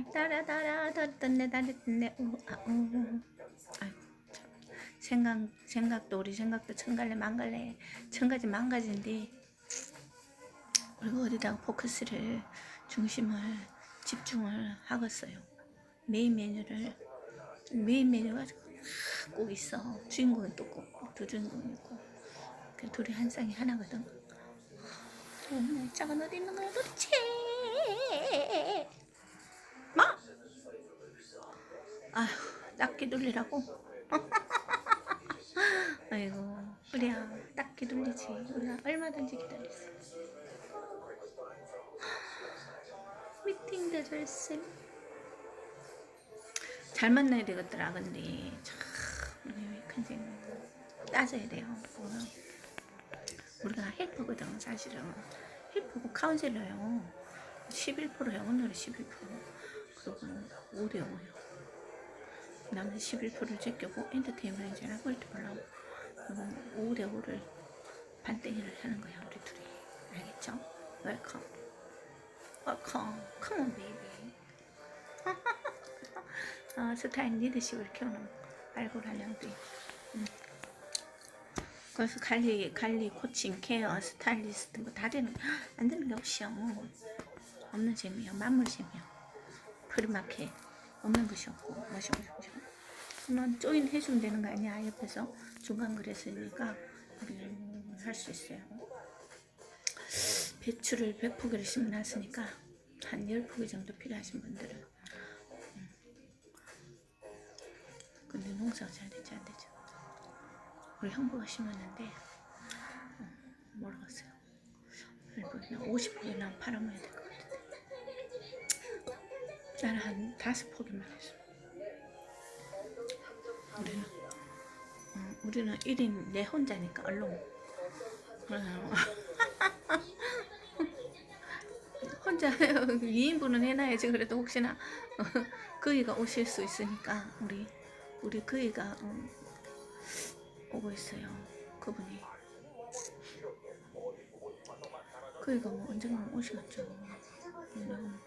따라따라 우아우 아이고 참. 생각 생각도 우리 생각도 천갈래 만갈래. 천가지 만가지인데 우리가 어디다가 포커스를 중심을 집중을 하겠어요? 메인 메뉴를. 메인 메뉴가 꼭 있어. 주인공이 또 꼭 두 주인공이 있고. 그 둘이 한 쌍이 하나거든. 음, 날짜가 어디 있는 거야 도대체 아휴 딱기 돌리라고? 아이고 우리야 딱기 돌리지. 우리가 얼마든지 기다렸어. 미팅도 절쌤 잘 만나야 되겠더라 근데. 참 큰생 따져야 돼요. 우리가 헬퍼거든 사실은. 헬퍼고 카운셀러요. 11%야 오늘은 11% 그리고 5대 5요 나는 11%를 제껴고 엔터테인먼트나 폴트블로 그리고 5대 5를 반땡이를 하는 거야 우리 둘이 알겠죠? 웰컴 웰컴 컴온 베이비 어, 스타일 리더십을 키우는 발굴하려고 음. 그래서 관리, 관리, 코칭, 케어, 스타일리스트 뭐 다 되는 안 되는 게 없이요. 없는 재미요. 만물 재미요. 프리마켓 없는 것이 없고 맛이 없고 넌 조인 해주면 되는 거 아니야 옆에서 중간 그랬으니까 우리 할수 있어요. 배추를 100포기를 심어놨으니까 한 10포기 정도 필요하신 분들은 음. 근데 농사가 잘 되지 안 되죠. 우리 형부가 심었는데 어, 모르겠어요. 그리고 50포기나 팔아먹어야 될 것 같은데 나는 한 다섯 포기만 했어. 우리는 어, 우리는 1인 내 혼자니까 얼른 어, 혼자 2인분은 해놔야지 그래도 혹시나 그이가 오실 수 있으니까 우리 우리 그이가 어, 오고 있어요. 그분이. 그이가 뭐 언젠가 오시겠죠. 음,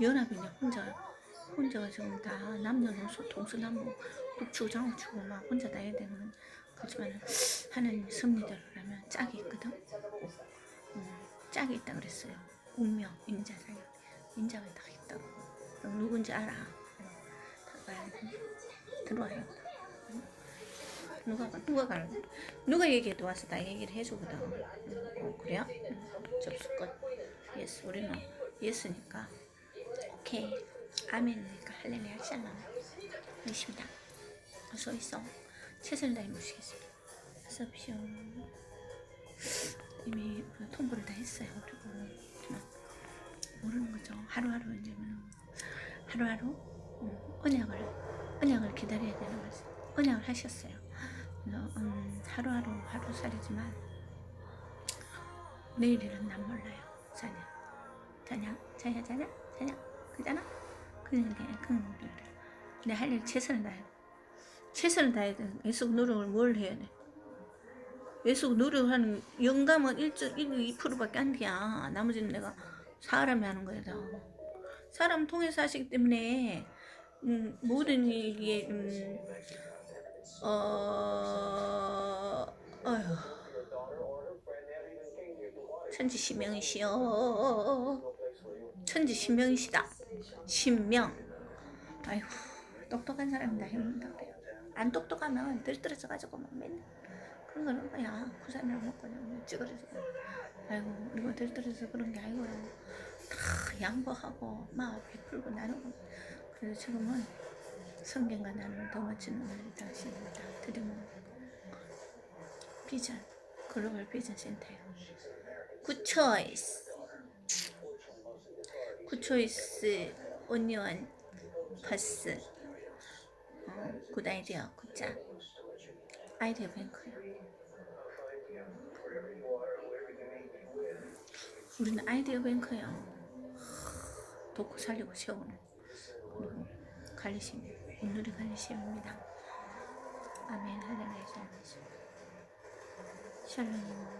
연합이냐 혼자 혼자 지금 다 남녀노소 동서남북 북추 장추고 막 혼자 다 해야 되는 그렇지만 하나님 섭리대로라면 짝이 있거든. 음, 짝이 있다 그랬어요. 운명 인자 사이 인자가 다 있다고. 그럼 누군지 알아. 들어가야 돼. 들어와요. 누가 가- 누가 누가 얘기해도 와서 다 얘기를 해주거든. 음, 어, 그래요? 음, 접수권. 예스 우리는 예스니까 오케이 아멘이니까 할렐루야 샬롬 있습니다. 어서 있어. 최선을 다해 모시겠습니다. 오십시오. 이미 그 통보를 다 했어요. 그리고 막 모르는 거죠. 하루하루 이제는 하루하루 음, 언약을 언약을 기다려야 되는 거지. 언약을 하셨어요. 음, 하루하루 하루살이지만 내일일은 난 몰라요. 자냐, 자냐, 자냐, 자냐, 자냐, 그잖아. 그러니까 게 내할 일 최선을 다해. 최선을 다해야 돼. 예수 노력을 뭘 해야 돼? 예수 노력하는 영감은 1.1, 2%밖에 안 돼야. 나머지는 내가 사람이 하는 거야. 다. 사람 통해서 하시기 때문에 음, 모든 이게 음, 어, 어휴. 천지 신명이시여. 천지 신명이시다. 신명. 아이고, 똑똑한 사람이 다 해먹는다 그래요. 안 똑똑하면 들뜨러져가지고 막 맨날 그런 거는 거야. 구산을 먹고 그냥 찌그러져. 아이고, 우리가 들뜨러져 그런 게 아니고요. 다 양보하고 막 베풀고 나누고. 그래서 지금은 성경과 나누는 더 멋진 오늘이 당신입니다. 드리면 비전 글로벌 비전 센터요. 굿 초이스 굿초이스 온유한 퍼스 어, 굿 아이디어 굿자 아이디어 뱅크요. 우리는 아이디어 뱅크요. 돕고 살리고 세우는 관리심 오늘의 관리심입니다. 아멘 할렐루야 샬롬